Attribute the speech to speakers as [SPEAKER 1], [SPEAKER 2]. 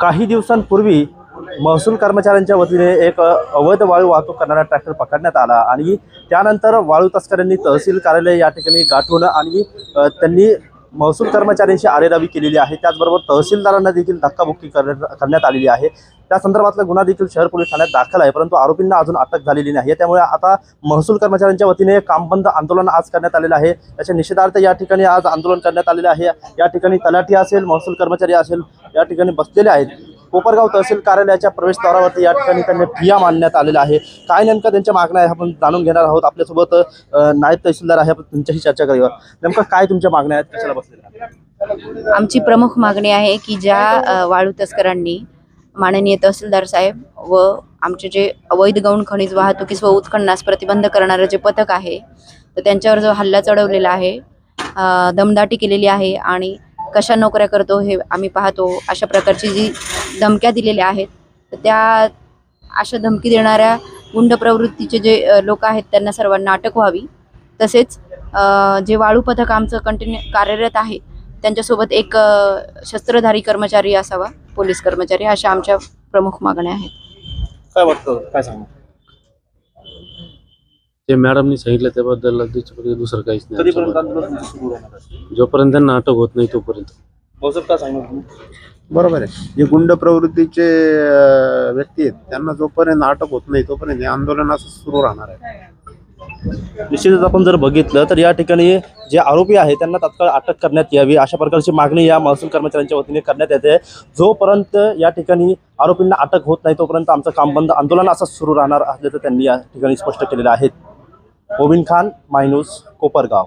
[SPEAKER 1] काही दिवसांपूर्वी महसूल कर्मचाऱ्यांच्या वतीने एक अवैध वाळू वाहतूक करणारा ट्रॅक्टर पकडण्यात आला आणि त्यानंतर वाळू तस्करांनी तहसील कार्यालय या ठिकाणी गाठून आणि त्यांनी महसूल कर्मचाऱ्यांशी आरेरावी केलेली आहे. त्याचबरोबर तहसीलदारांना देखील धक्काबुक्की करण्यात करण्यात आलेली आहे. त्या संदर्भातला गुन्हा देखील शहर पोलीस ठाण्यात दाखल आहे परंतु आरोपींना अजून अटक झालेली नाही. त्यामुळे आता महसूल कर्मचाऱ्यांच्या वतीने कामबंद आंदोलन आज करण्यात आलेलं आहे. त्याच्या निषेधार्थ या ठिकाणी आज आंदोलन करण्यात आलेलं आहे. या ठिकाणी तलाठी असेल महसूल कर्मचारी असेल या ठिकाणी बसलेले आहेत. कोपरगाव तहसील कार्यालयाच्या प्रवेशद्वारावरती या ठिकाणी त्यांनी ठिया मांडण्यात आलेला आहे. काय नेमकं त्यांच्या मागण्या आहे आपण जाणून घेणार आहोत. आपल्यासोबत नायब तहसीलदार आहे आपण त्यांच्याशी चर्चा करूया. नेमकं काय तुमच्या मागण्या आहेत कशाला बसलेल्या
[SPEAKER 2] आमची प्रमुख मागणी आहे की ज्या वाळू तस्करांनी माननीय तहसीलदार साहेब व आमचे जे अवैध गौण खनिज वाहतुकीस व उत्खननास प्रतिबंध करणारं जे पथक आहे तर त्यांच्यावर जो हल्ला चढवलेला आहे दमदाटी केलेली आहे आणि कशा नोकऱ्या करतो हे आम्ही पाहतो अशा प्रकारची जी धमक्या दिलेल्या आहेत तर त्या अशा धमकी देणाऱ्या गुंड प्रवृत्तीचे जे लोक आहेत त्यांना सर्वांना अटक व्हावी. तसेच जे वाळू पथक आमचं कंटिन्यू कार्यरत आहे त्यांच्यासोबत एक शस्त्रधारी कर्मचारी असावा पोलीस कर्मचारी अशा आमच्या प्रमुख मागण्या आहेत.
[SPEAKER 1] काय वाटतं? काय सांगू
[SPEAKER 3] ते मॅडमनी सांगितलं त्याबद्दल त्याच्यापैकी दुसरं काहीच नाही
[SPEAKER 1] कधीपर्यंत
[SPEAKER 3] आमच्याबरोबर.
[SPEAKER 1] आंदोलन तुमचं सुरू राहणार आहे?
[SPEAKER 3] जोपर्यंत त्यांना अटक होत नाही तोपर्यंत.
[SPEAKER 1] भाऊसाहेब काय सांगणार तुम्ही?
[SPEAKER 4] बरोबर आहे. जे गुंड प्रवृत्तीचे अं, व्यक्ती आहेत त्यांना जोपर्यंत अटक होत नाही तोपर्यंत हे आंदोलन असं सुरू राहणार आहे.
[SPEAKER 1] निश्चितच आपण जर बघितलं तर या ठिकाणी जे आरोपी आहे त्यांना तात्काळ अटक करण्यात यावी अशा प्रकारची मागणी या महसूल कर्मचाऱ्यांच्या वतीने करण्यात येते. जोपर्यंत या ठिकाणी आरोपींना अटक होत नाही तोपर्यंत आमचं काम बंद आंदोलन असं सुरू राहणार असल्याचं त्यांनी या ठिकाणी स्पष्ट केलेलं आहे. ओबिन खान मायनूस कोपरगाव.